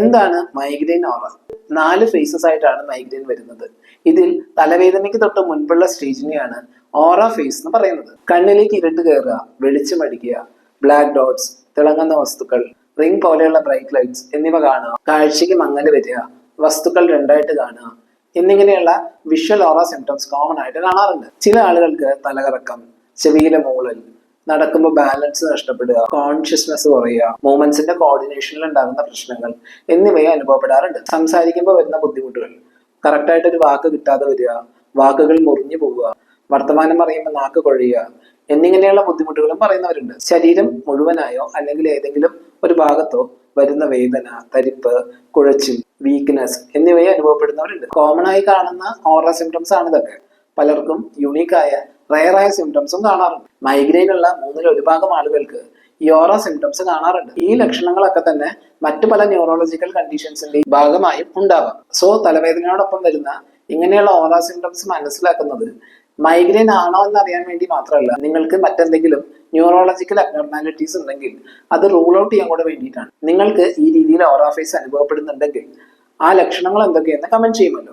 എന്താണ് മൈഗ്രെയിൻ ഓറ നാല് ഫേസസ് ആയിട്ടാണ് മൈഗ്രെയിൻ വരുന്നത്. ഇതിൽ തലവേദനയ്ക്ക് തൊട്ട് മുൻപുള്ള സ്റ്റേജിനെയാണ് ഓറ ഫേസ് എന്ന് പറയുന്നത്. കണ്ണിലേക്ക് ഇരുട്ട് കയറുക വെളിച്ചം അടിക്കുക ബ്ലാക്ക് ഡോട്ട്സ് തിളങ്ങുന്ന വസ്തുക്കൾ റിംഗ് പോലെയുള്ള ബ്രൈറ്റ് ലൈറ്റ്സ് എന്നിവ കാണുക കാഴ്ചയ്ക്ക് മങ്ങൽ വരിക വസ്തുക്കൾ രണ്ടായിട്ട് കാണുക എന്നിങ്ങനെയുള്ള വിഷ്വൽ ഓറ സിംറ്റംസ് കോമൺ ആയിട്ട് കാണാറുണ്ട്. ചില ആളുകൾക്ക് തലകറക്കം ചെവിയിലെ മൂളൽ നടക്കുമ്പോൾ ബാലൻസ് നഷ്ടപ്പെടുക കോൺഷ്യസ്നെസ് കുറയുക മൂവ്മെന്റ്സിന്റെ കോർഡിനേഷനിൽ ഉണ്ടാകുന്ന പ്രശ്നങ്ങൾ എന്നിവയെ അനുഭവപ്പെടാറുണ്ട്. സംസാരിക്കുമ്പോൾ വരുന്ന ബുദ്ധിമുട്ടുകൾ. കറക്റ്റായിട്ട് ഒരു വാക്ക് കിട്ടാതെ വരിക വാക്കുകൾ മുറിഞ്ഞു പോവുക വർത്തമാനം പറയുമ്പോൾ നാക്ക് കൊഴിയുക എന്നിങ്ങനെയുള്ള ബുദ്ധിമുട്ടുകളും പറയുന്നവരുണ്ട്. ശരീരം മുഴുവനായോ അല്ലെങ്കിൽ ഏതെങ്കിലും ഒരു ഭാഗത്തോ വരുന്ന വേദന തരിപ്പ് കുഴച്ചിൽ വീക്ക്നെസ് എന്നിവയെ അനുഭവപ്പെടുന്നവരുണ്ട്. കോമൺ ആയി കാണുന്ന ഓറ സിംറ്റംസ് ആണ് ഇതൊക്കെ പലർക്കും യുണീക്കായ റയറായ സിംറ്റംസും കാണാറുണ്ട്. മൈഗ്രെയിനുള്ള മൂന്നിൽ ഒരു ഭാഗം ആളുകൾക്ക് ഓറ സിംറ്റംസ് കാണാറുണ്ട്. ഈ ലക്ഷണങ്ങളൊക്കെ തന്നെ മറ്റു പല ന്യൂറോളജിക്കൽ കണ്ടീഷൻസിന്റെ ഭാഗമായും ഉണ്ടാവാം. സോ തലവേദനയോടൊപ്പം വരുന്ന ഇങ്ങനെയുള്ള ഓറ സിംറ്റംസ് മനസ്സിലാക്കുന്നത് മൈഗ്രെയിൻ ആണോ എന്ന് അറിയാൻ വേണ്ടി മാത്രമല്ല നിങ്ങൾക്ക് മറ്റെന്തെങ്കിലും ന്യൂറോളജിക്കൽ അബ്നോർമാലിറ്റീസ് ഉണ്ടെങ്കിൽ അത് റൂൾ ഔട്ട് ചെയ്യാൻ കൂടെ വേണ്ടിയിട്ടാണ്. നിങ്ങൾക്ക് ഈ രീതിയിൽ ഓറ ഫേസ് അനുഭവപ്പെടുന്നുണ്ടെങ്കിൽ ആ ലക്ഷണങ്ങൾ എന്തൊക്കെയെന്ന് കമന്റ് ചെയ്യുമല്ലോ.